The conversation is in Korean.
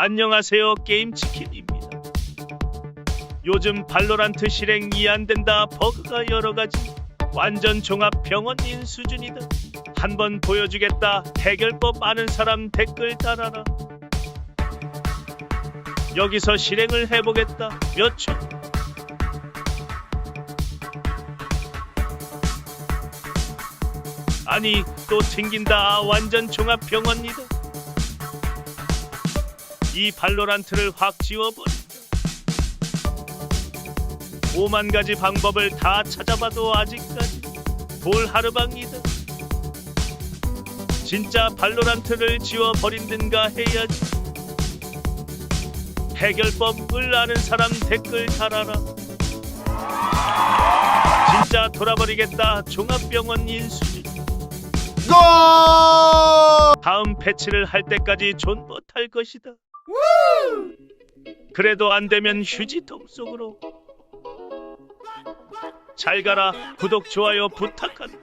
안녕하세요 게임 치킨입니다. 요즘 발로란트 실행이 안 된다 버그가 여러 가지 완전 종합 병원인 수준이다. 한번 보여주겠다 해결법 아는 사람 댓글 달아라. 여기서 실행을 해보겠다 몇 초. 아니 또 튕긴다 완전 종합 병원이다. 이 발로란트를 확 지워버린다. 오만 가지 방법을 다 찾아봐도 아직까지 볼하르방이다. 진짜 발로란트를 지워버린든가 해야지. 해결법을 아는 사람 댓글 달아라. 진짜 돌아버리겠다 종합병원 인수지. 고! 다음 패치를 할 때까지 존버탈 것이다. 그래도 안 되면 휴지통 속으로. 잘 가라. 구독 좋아요 부탁한다.